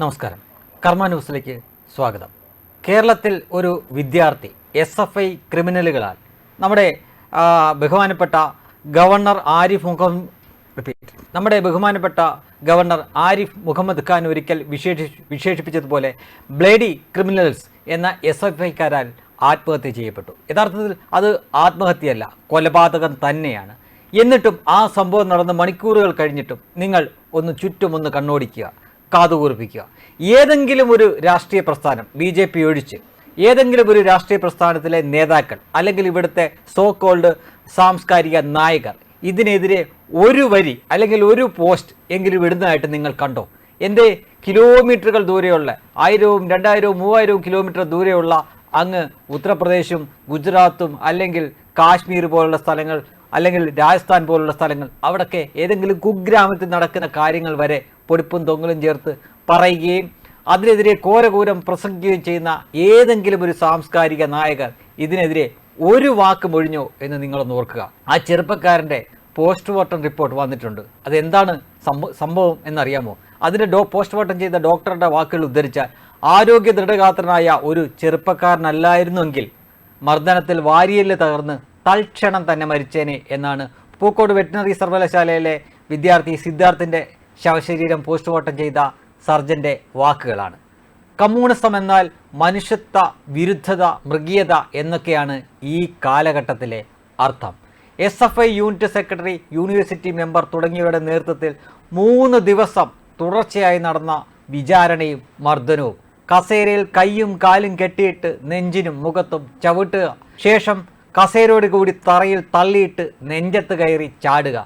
നമസ്കാരം. കർമ്മ ന്യൂസിലേക്ക് സ്വാഗതം. കേരളത്തിൽ ഒരു വിദ്യാർത്ഥി എസ് എഫ് ഐ ക്രിമിനലുകളാൽ നമ്മുടെ ബഹുമാനപ്പെട്ട ഗവർണർ ആരിഫ് മുഹമ്മദ് നമ്മുടെ ബഹുമാനപ്പെട്ട ഗവർണർ ആരിഫ് മുഹമ്മദ് ഖാൻ ഒരിക്കൽ വിശേഷി വിശേഷിപ്പിച്ചതുപോലെ ബ്ലേഡി ക്രിമിനൽസ് എന്ന എസ് എഫ് ഐക്കാരാൽ ആത്മഹത്യ ചെയ്യപ്പെട്ടു. യഥാർത്ഥത്തിൽ അത് ആത്മഹത്യയല്ല കൊലപാതകം തന്നെയാണ്. എന്നിട്ടും ആ സംഭവം നടന്ന് മണിക്കൂറുകൾ കഴിഞ്ഞിട്ടും നിങ്ങൾ ഒന്ന് ചുറ്റുമൊന്ന് കണ്ണോടിക്കുക. കാതുകൂർപ്പിക്കുക. ഏതെങ്കിലും ഒരു രാഷ്ട്രീയ പ്രസ്ഥാനം ബി ജെ പി ഒഴിച്ച് ഏതെങ്കിലും ഒരു രാഷ്ട്രീയ പ്രസ്ഥാനത്തിലെ നേതാക്കൾ അല്ലെങ്കിൽ ഇവിടുത്തെ സോ കോൾഡ് സാംസ്കാരിക നായകർ ഇതിനെതിരെ ഒരു വരി അല്ലെങ്കിൽ ഒരു പോസ്റ്റ് എങ്കിലും ഇടുന്നതായിട്ട് നിങ്ങൾ കണ്ടോ? എന്റെ കിലോമീറ്ററുകൾ ദൂരെയുള്ള ആയിരവും രണ്ടായിരവും മൂവായിരവും കിലോമീറ്റർ ദൂരെയുള്ള അങ്ങ് ഉത്തർപ്രദേശും ഗുജറാത്തും അല്ലെങ്കിൽ കാശ്മീർ പോലുള്ള സ്ഥലങ്ങൾ അല്ലെങ്കിൽ രാജസ്ഥാൻ പോലുള്ള സ്ഥലങ്ങൾ അവിടൊക്കെ ഏതെങ്കിലും കുഗ്രാമത്തിൽ നടക്കുന്ന കാര്യങ്ങൾ വരെ പൊടിപ്പും തൊങ്ങലും ചേർത്ത് പറയുകയും അതിനെതിരെ കോരകൂരം പ്രസംഗിക്കുകയും ചെയ്യുന്ന ഏതെങ്കിലും ഒരു സാംസ്കാരിക നായകർ ഇതിനെതിരെ ഒരു വാക്ക് മൊഴിഞ്ഞോ എന്ന് നിങ്ങളൊന്ന് ഓർക്കുക. ആ ചെറുപ്പക്കാരന്റെ പോസ്റ്റ്മോർട്ടം റിപ്പോർട്ട് വന്നിട്ടുണ്ട്. അതെന്താണ് സംഭ- സംഭവം എന്നറിയാമോ? അതിന്റെ ഡോ പോസ്റ്റ് മോർട്ടം ചെയ്ത ഡോക്ടറുടെ വാക്കുകൾ ഉദ്ധരിച്ചാൽ ആരോഗ്യ ദൃഢഗാത്രനായ ഒരു ചെറുപ്പക്കാരനല്ലായിരുന്നെങ്കിൽ മർദ്ദനത്തിൽ വാരിയൽ തകർന്ന് തൽക്ഷണം തന്നെ മരിച്ചേനെ എന്നാണ് പൂക്കോട് വെറ്റിനറി സർവകലാശാലയിലെ വിദ്യാർത്ഥി സിദ്ധാർത്ഥിന്റെ ശവശരീരം പോസ്റ്റ്മോർട്ടം ചെയ്ത സർജന്റെ വാക്കുകളാണ്. കമ്മ്യൂണിസം എന്നാൽ മനുഷ്യത്വ വിരുദ്ധത മൃഗീയത എന്നൊക്കെയാണ് ഈ കാലഘട്ടത്തിലെ അർത്ഥം. S F I unit secretary university member തുടങ്ങിയവരുടെ നേതൃത്വത്തിൽ മൂന്ന് ദിവസം തുടർച്ചയായി നടന്ന വിചാരണയും മർദ്ദനവും. കസേരയിൽ കൈയും കാലും കെട്ടിയിട്ട് നെഞ്ചിനും മുഖത്തും ചവിട്ടുക. ശേഷം കസേരയോട് കൂടി തറയിൽ തള്ളിയിട്ട് നെഞ്ചത്ത് കയറി ചാടുക.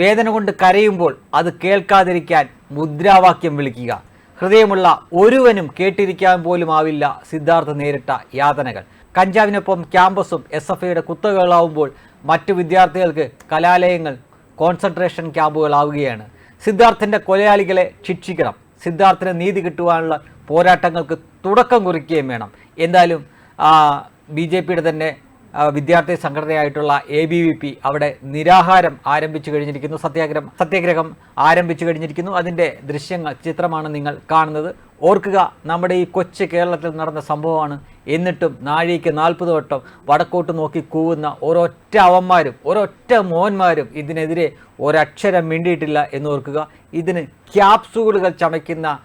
വേദന കൊണ്ട് കരയുമ്പോൾ അത് കേൾക്കാതിരിക്കാൻ മുദ്രാവാക്യം വിളിക്കുക. ഹൃദയമുള്ള ഒരുവനും കേട്ടിരിക്കാൻ പോലും ആവില്ല സിദ്ധാർത്ഥ നേരിട്ട യാതനകൾ. കഞ്ചാവിനൊപ്പം ക്യാമ്പസും എസ് എഫ് ഐയുടെ കുത്തകളാവുമ്പോൾ മറ്റു വിദ്യാർത്ഥികൾക്ക് കലാലയങ്ങൾ കോൺസെൻട്രേഷൻ ക്യാമ്പുകളാവുകയാണ്. സിദ്ധാർത്ഥിന്റെ കൊലയാളികളെ ശിക്ഷിക്കണം. സിദ്ധാർത്ഥിന് നീതി കിട്ടുവാനുള്ള പോരാട്ടങ്ങൾക്ക് തുടക്കം കുറിക്കുകയും വേണം. എന്തായാലും ബി ജെ പിയുടെ തന്നെ വിദ്യാർത്ഥി സംഘടനയായിട്ടുള്ള എ ബി വി പി അവിടെ നിരാഹാരം ആരംഭിച്ചു കഴിഞ്ഞിരിക്കുന്നു. സത്യാഗ്രഹം സത്യാഗ്രഹം ആരംഭിച്ചു കഴിഞ്ഞിരിക്കുന്നു. അതിന്റെ ദൃശ്യങ്ങൾ ചിത്രമാണ് നിങ്ങൾ കാണുന്നത്. ഓർക്കുക നമ്മുടെ ഈ കൊച്ചു കേരളത്തിൽ നടന്ന സംഭവമാണ്. എന്നിട്ടും നാഴിക്ക് നാൽപ്പത് വട്ടം വടക്കോട്ട് നോക്കി കൂവുന്ന ഒരൊറ്റ അവന്മാരും ഒരൊറ്റ മോന്മാരും ഇതിനെതിരെ ഒരക്ഷരം മിണ്ടിയിട്ടില്ല എന്ന് ഓർക്കുക. ഇതിന് ക്യാപ്സൂളുകൾ ചമയ്ക്കുന്ന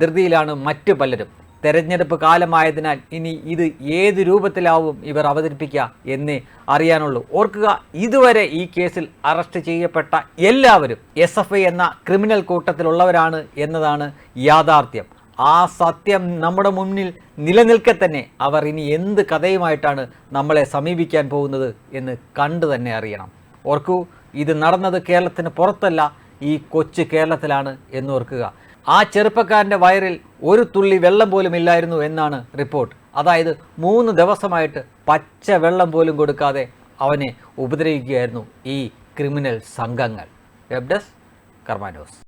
ധൃതിയിലാണ് മറ്റു പലരും. തെരഞ്ഞെടുപ്പ് കാലമായതിനാൽ ഇനി ഇത് ഏത് രൂപത്തിലാവും ഇവർ അവതരിപ്പിക്കുക എന്നേ അറിയാനുള്ളൂ. ഓർക്കുക ഇതുവരെ ഈ കേസിൽ അറസ്റ്റ് ചെയ്യപ്പെട്ട എല്ലാവരും എസ് എഫ് ഐ എന്ന ക്രിമിനൽ കൂട്ടത്തിലുള്ളവരാണ് എന്നതാണ് യാഥാർത്ഥ്യം. ആ സത്യം നമ്മുടെ മുന്നിൽ നിലനിൽക്കെ തന്നെ അവർ ഇനി എന്ത് കഥയുമായിട്ടാണ് നമ്മളെ സമീപിക്കാൻ പോകുന്നത് എന്ന് കണ്ടു തന്നെ അറിയണം. ഓർക്കൂ ഇത് നടന്നത് കേരളത്തിന് പുറത്തല്ല ഈ കൊച്ചു കേരളത്തിലാണ് എന്ന് ഓർക്കുക. ആ ചെറുപ്പക്കാരന്റെ വയറിൽ ഒരു തുള്ളി വെള്ളം പോലും ഇല്ലായിരുന്നു എന്നാണ് റിപ്പോർട്ട്. അതായത് മൂന്ന് ദിവസമായിട്ട് പച്ച വെള്ളം പോലും കൊടുക്കാതെ അവനെ ഉപദ്രവിക്കുകയായിരുന്നു ഈ ക്രിമിനൽ സംഘങ്ങൾ. വെബ്ഡസ് കർമാനോസ്